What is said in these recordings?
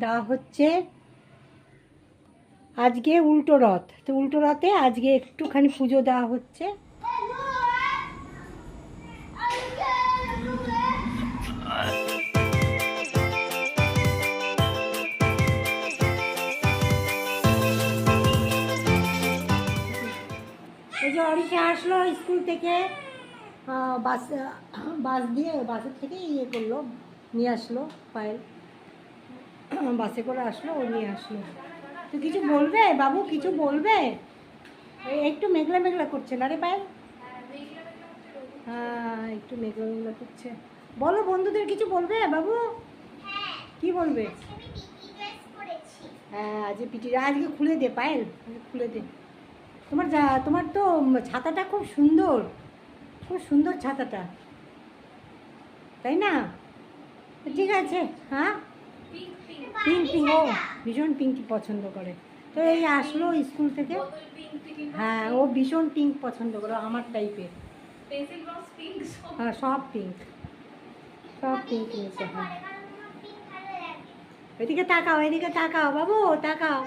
দেওয়া হচ্ছে আজকে উল্টো রথ। তো উল্টো রথে আজকে একটুখানি পুজো দেওয়া হচ্ছে। যে আসলো স্কুল থেকে বাস বাস দিয়ে, বাসের থেকে ইয়ে করল, নিয়ে আসলো পায়েল। বাসে করে আসলো, ও নিয়ে আসলো। তুই কিছু বলবে? বাবু, কিছু বলবে? একটু মেঘলা মেঘলা করছে না রে পায়েল হ্যাঁ একটু মেঘলা মেঘলা করছে। বলো, বন্ধুদের কিছু বলবে বাবু? কি বলবে? হ্যাঁ আজকে পিটি আজকে খুলে দে পায়েল খুলে দে। তোমার যা, তোমার তো ছাতাটা খুব সুন্দর খুব সুন্দর ছাতাটা। তাই না? ঠিক আছে হ্যাঁ? পিঙ্ক পিঙ্ক ও ভীষণ পিঙ্ক পছন্দ করে। তো এই আসলো স্কুল থেকে। হ্যাঁ ও ভীষণ পিঙ্ক পছন্দ করে আমার টাইপের হ্যাঁ সব পিঙ্ক সব পিঙ্ক নিয়েছে হ্যাঁ। এদিকে তাকাও এদিকে তাকাও বাবু তাকাও।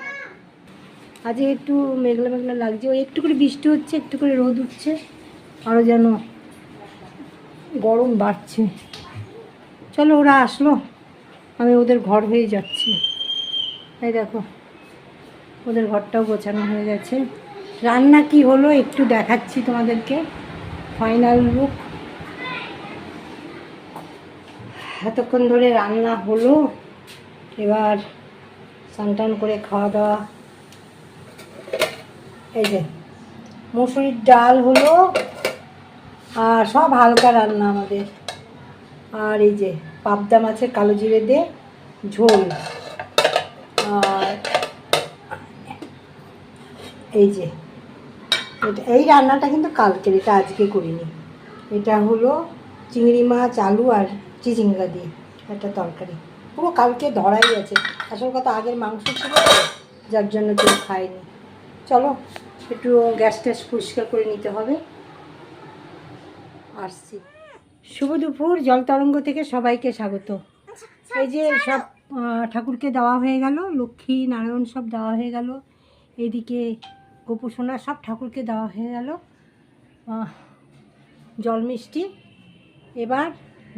আজ একটু মেঘলা মেঘলা লাগছে ওই একটু করে বৃষ্টি হচ্ছে একটু করে রোদ উঠছে। আরও যেন গরম বাড়ছে। চলো ওরা আসলো। আমি ওদের ঘর হয়ে যাচ্ছি। এই দেখো, ওদের ঘরটাও গোছানো হয়ে গেছে। রান্না কি হলো একটু দেখাচ্ছি তোমাদেরকে। ফাইনাল লুক এতক্ষণ ধরে রান্না হলো, এবার স্নান করে খাওয়া দাওয়া এই যে, মুসুরির ডাল হলো, আর সব হালকা রান্না আমাদের। আর এই যে পাবদা মাছের কালো জিরে দিয়ে ঝোল। আর এই যে, এটা, এই রান্নাটা কিন্তু কালকের, এটা আজকে করিনি। এটা হলো চিংড়ি মাছ, আলু আর চিচিঙ্গা দিয়ে একটা তরকারি। পুরো কালকে ধরাই আছে। আসল কথা, আগের মাংস ছিল, যার জন্য কেউ খায়নি। চলো, একটু গ্যাস ট্যাস পরিষ্কার করে নিতে হবে। আসছি। শুভ দুপুর জল তরঙ্গ থেকে সবাইকে স্বাগত। এই যে সব ঠাকুরকে দেওয়া হয়ে গেল লক্ষ্মী নারায়ণ সব দেওয়া হয়ে গেল। এদিকে গোপুসোনা সব ঠাকুরকে দেওয়া হয়ে গেল। জল মিষ্টি। এবার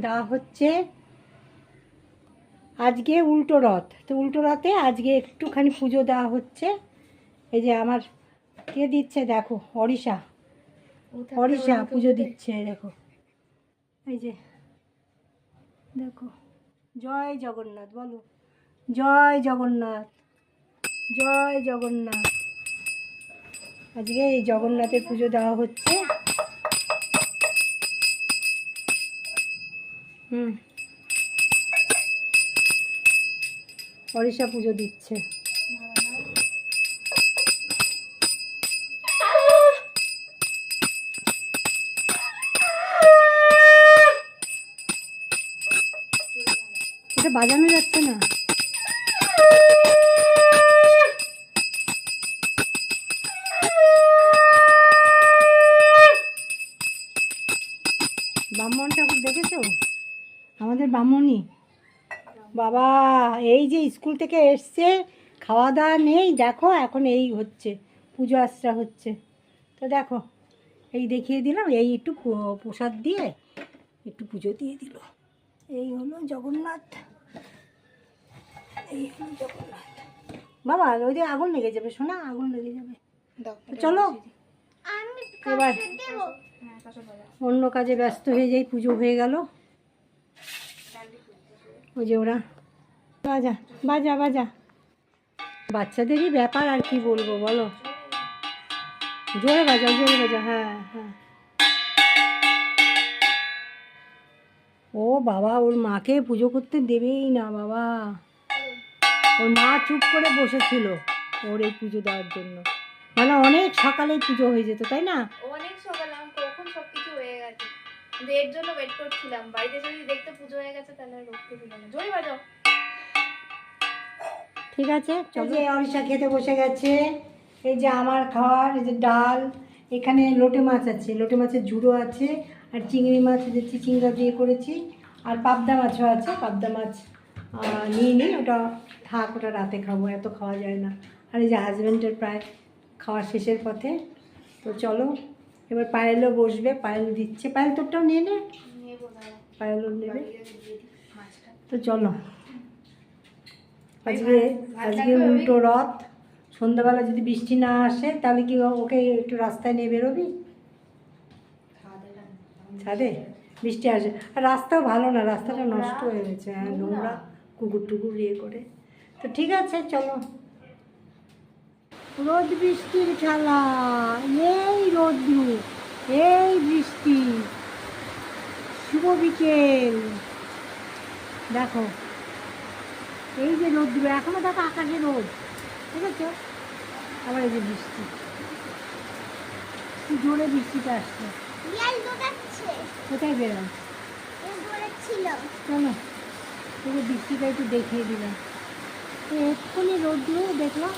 দেওয়া হচ্ছে আজকে উল্টো রথ। তো উল্টো রথে আজকে একটুখানি পুজো দেওয়া হচ্ছে। এই যে আমার কে দিচ্ছে দেখো অরিষা অরিষা পুজো দিচ্ছে দেখো। এই যে, দেখো। জয় জগন্নাথ, বলো। জয় জগন্নাথ জয় জগন্নাথ। আজকে এই জগন্নাথের পুজো দেওয়া হচ্ছে। হুম। অরিষা পুজো দিচ্ছে। এটা বাজানো যাচ্ছে না। ব্রাহ্মণ ঠাকুর দেখেছ? আমাদের ব্রাহ্মণই বাবা, এই যে স্কুল থেকে এসছে খাওয়া দাওয়া নেই, দেখো এখন এই হচ্ছে, পুজো আশ্রা হচ্ছে। তো দেখো, এই দেখিয়ে দিলাম, এই একটু প্রসাদ দিয়ে একটু পুজো দিয়ে দিল। এই হলো জগন্নাথ। এই হলো জগন্নাথ। বাবা ওই যে আগুন লেগে যাবে শোনা আগুন লেগে যাবে। চলো। এবার অন্য কাজে ব্যস্ত হয়ে যাই পুজো হয়ে গেল। ওই যে ওরা। বাজা বাজা বাজা। বাচ্চাদেরই ব্যাপার আর কি বলব বলো। জোরে বাজাও জোরে বাজা হ্যাঁ হ্যাঁ। ও বাবা ওর মাকে পুজো করতে দেবেই না বাবা। ওর মা চুপ করে বসেছিল ওর এই পুজো দেওয়ার জন্য। মানে অনেক সকালে পুজো হয়ে যেত তাই না? অনেক সকালে আমার কখন সবকিছু হয়ে গেছে। কিন্তু এর জন্য ওয়েট করছিলাম। বাড়িতে যদি দেখতে পুজো হয়ে গেছে তাহলে আর দিল না। জোরে বাজাও। ঠিক আছে চলো। যে অরিষা খেতে বসে গেছে। এই যে আমার খাওয়ার এই যে ডাল এখানে লোটে মাছ আছে। লোটে মাছের ঝুড়ো আছে। আর চিংড়ি মাছ যে চিচিঙ্গা দিয়ে করেছি। আর পাবদা মাছও আছে, পাবদা মাছ নিয়ে নিই। ওটা থাক, ওটা রাতে খাব, এত খাওয়া যায় না। আর এই যে হাজব্যান্ডের প্রায় খাওয়া শেষের পথে। তো চলো, এবার পায়েলও বসবে, পায়েল দিচ্ছে। পায়েল তোরটাও নিয়ে নে। পায়েলও নেবে। তো চলো। আজকে আজকে উল্টো রথ। সন্ধ্যাবেলা যদি বৃষ্টি না আসে, তাহলে কি ওকে একটু রাস্তায় নিয়ে বেরোবি? ছাদে? বৃষ্টি আসে আর রাস্তাও ভালো না রাস্তাটা নষ্ট হয়ে গেছে। হ্যাঁ নোংরা কুকুর টুকুর ইয়ে করে। তো ঠিক আছে চলো। রোদ বৃষ্টির খেলা। এই রোদ্রু এই বৃষ্টি। শুভ বিকেল। দেখো এই যে রোদ্রু এখনও দেখো আকাশে রোদ ঠিক আছে আবার এই যে বৃষ্টি। জোরে বৃষ্টিটা আসছে। কোথায় বেরোয় ও দৌড়াচ্ছিল চলো তোকে বৃষ্টিটা একটু দেখিয়ে দিলাম। এক্ষুনি রোদ্রু দেখলাম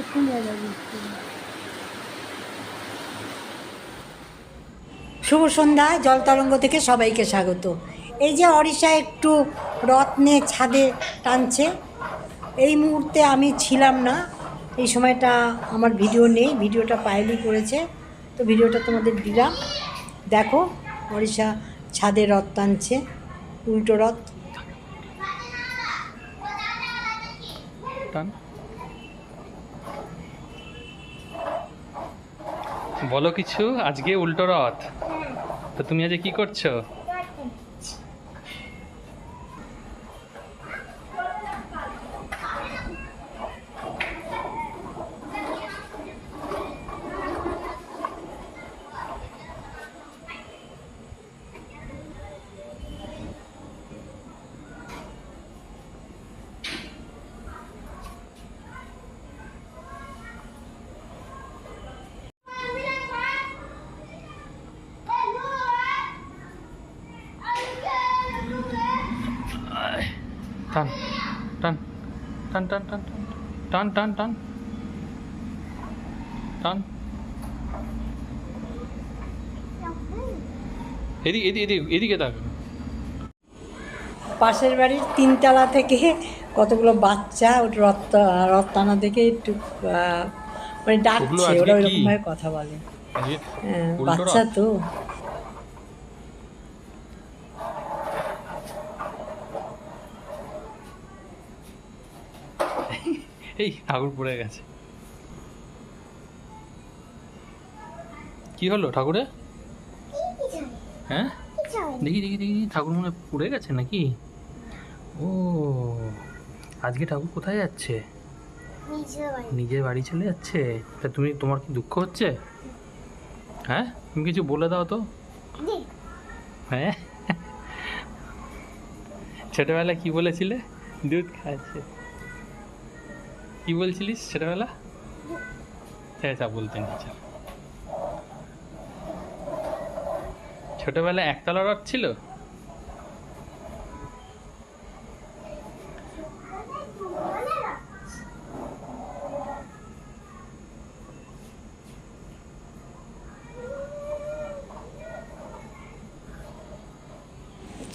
এক্ষুনি বৃষ্টি শুভ সন্ধ্যা জল তরঙ্গ থেকে সবাইকে স্বাগত। এই যে অরিষা একটু রথ নিয়ে ছাদে টানছে এই মুহূর্তে আমি ছিলাম না। এই সময়টা আমার ভিডিও নেই ভিডিওটা পাইলি করেছে। তো ভিডিওটা তোমাদের দিলাম। দেখো অরিষা ছাদে রথ টানছে, উল্টো রথ। বলো কিছু, আজকে উল্টো রথ। তো তুমি আজকে কি করছ? টান টান টান টান টান টান টান টান টান এদিকে এদিকে এদিকে এদিকে তাক। পাশের বাড়ির তিনতলা থেকে কতগুলো বাচ্চা ওটা রথ রথ টানা দেখে একটু মানে ডাকছে ওরা কি? ওরকম ভাবে কথা বলে। হ্যাঁ, বাচ্চা? তো। এই ঠাকুর পড়ে গেছে। কি হলো ঠাকুরে? হ্যাঁ? দেখি দেখি দেখি, ঠাকুর মনে পড়ে গেছে নাকি? ও, আজকে ঠাকুর কোথায় যাচ্ছে? নিজের বাড়ি চলে যাচ্ছে? তা তুমি, তোমার কি দুঃখ হচ্ছে? হ্যাঁ? তুমি কিছু বলে দাও তো। হ্যাঁ? ছোটবেলা কি বলেছিলে? দুধ খাচ্ছে। কি বলছিলিস ছোটবেলা? হ্যাঁ তা বলতে নিচে ছোটবেলা একতলা রথ ছিল?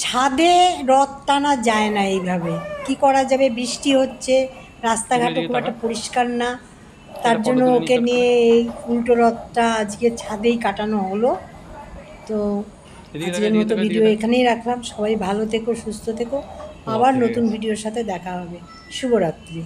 ছাদে রথ টানা যায় না এইভাবে। কি করা যাবে? বৃষ্টি হচ্ছে রাস্তাঘাটও খুব একটা পরিষ্কার না তার জন্য ওকে নিয়ে এই উল্টো রথটা আজকে ছাদেই কাটানো হলো। তো আজকের মতো ভিডিও এখানেই রাখলাম। সবাই ভালো থেকো সুস্থ থেকো। আবার নতুন ভিডিওর সাথে দেখা হবে। শুভরাত্রি।